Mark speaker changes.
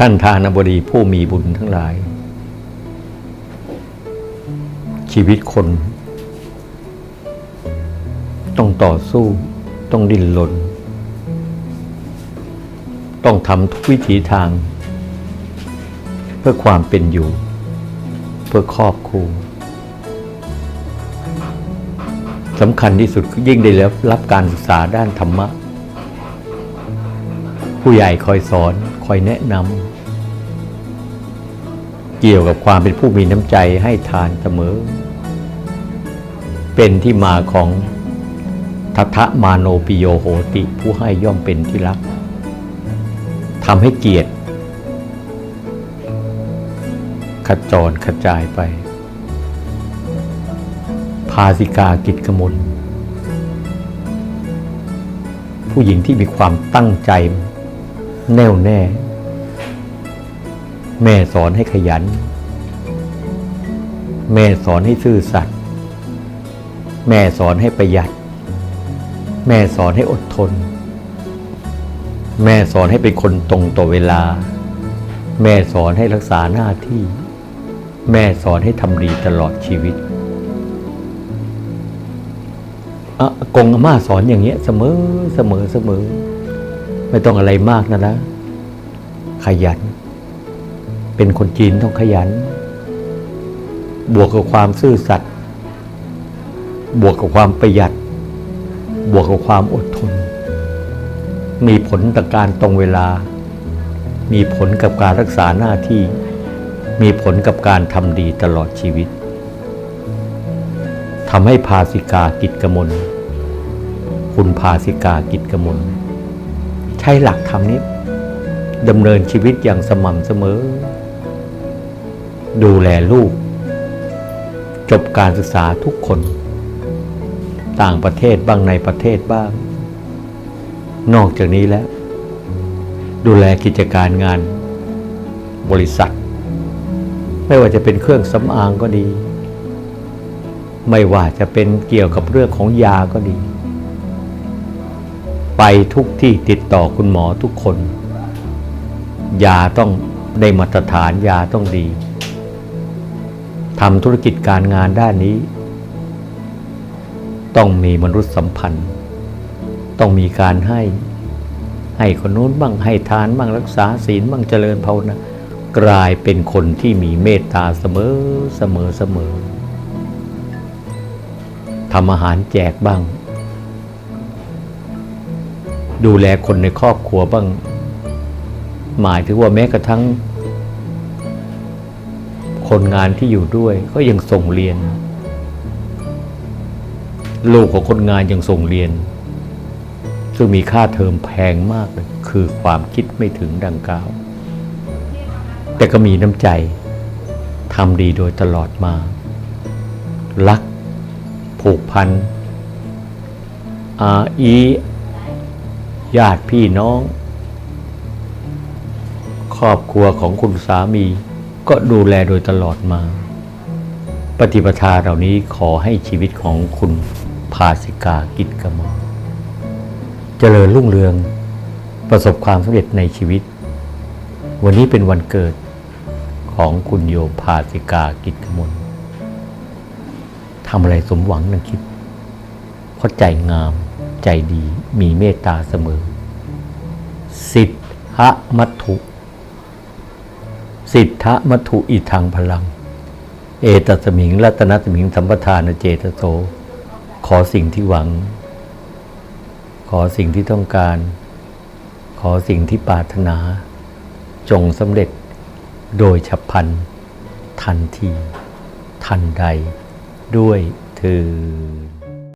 Speaker 1: ท่านทานบดีผู้มีบุญทั้งหลาย ชีวิตคน ต้องต่อสู้ ต้องดิ้นรนต้องทำทุกวิถีทาง เพื่อความเป็นอยู่ เพื่อครอบครัวสำคัญที่สุดยิ่งได้รับการศึกษาด้านธรรมะ ผู้ใหญ่คอยสอนคอยแนะนำเกี่ยวกับความเป็นผู้มีน้ำใจให้ทานเสมอ เป็นที่มาของทัทะมาโนปิโยโหติผู้ให้ย่อมเป็นที่รักทำให้เกียรติขจรขจายไป ภาสิกากิจกมลผู้หญิงที่มีความตั้งใจ แน่วแน่ แม่สอนให้ขยัน แม่สอนให้ซื่อสัตย์แม่สอนให้ประหยัด แม่สอนให้อดทน แม่สอนให้เป็นคนตรงต่อเวลา แม่สอนให้รักษาหน้าที่ แม่สอนให้ทำดีตลอดชีวิตอากงอาม่าสอนอย่างเงี้ยเสมอเสมอเสมอ ไม่ต้องอะไรมากนะนะ ขยัน เป็นคนจีนต้องขยัน บวกกับความซื่อสัตย์บวกกับความประหยัด บวกกับความอดทน มีผลต่อการตรงเวลา มีผลกับการรักษาหน้าที่ มีผลกับการทำดีตลอดชีวิตทำให้ภาสิกากิจกมล คุณภาสิกากิจกมล ช้หลักธรรมนี้ดำเนินชีวิตอย่างสม่ำเสมอ ดูแลลูก จบการศึกษาทุกคน ต่างประเทศบ้างในประเทศบ้าง นอกจากนี้แล้ว ดูแลกิจการงานบริษัท ไม่ว่าจะเป็นเครื่องสำอางก็ดี ไม่ว่าจะเป็นเกี่ยวกับเรื่องของยาก็ดี ไปทุกที่ติดต่อคุณหมอทุกคน ยาต้องได้มาตรฐานยาต้องดีทำธุรกิจการงานด้านนี้ ต้องมีมนุษยสัมพันธ์ ต้องมีการให้ให้คนนู้นบ้างให้ทานบ้างรักษาศีลบ้างเจริญภาวนากลายเป็นคนที่มีเมตตาเสมอเสมอเสมอทำอาหารแจกบ้าง ดูแลคนในครอบครัวบ้าง หมายถึงว่าแม้กระทั่ง คนงานที่อยู่ด้วย ก็ยังส่งเรียน ลูกของคนงานยังส่งเรียน ซึ่งมีค่าเทอมแพงมากเลยคือความคิดไม่ถึงดังกล่าว แต่ก็มีน้ำใจทำดีโดยตลอดมา รักผูกพันอาอี ญาติพี่น้อง ครอบครัวของคุณสามีก็ดูแลโดยตลอดมา ปฏิปทาเหล่านี้ขอให้ชีวิตของคุณภาสิกากิจกมลเจริญรุ่งเรือง ประสบความสำเร็จในชีวิต วันนี้เป็นวันเกิดของคุณโยภาสิกากิจกมลทำอะไรสมหวังนังคิด เพราะใจงามใจดีมีเมตตาเสมอ สิทธะมัตถุสิทธะมัตถุอีทางพลัง เอตสมิงรัตนสมิงสัมปทานเจตโส ขอสิ่งที่หวัง ขอสิ่งที่ต้องการ ขอสิ่งที่ปรารถนา จงสำเร็จโดยฉับพลัน ทันที ทันใด ด้วยเธอ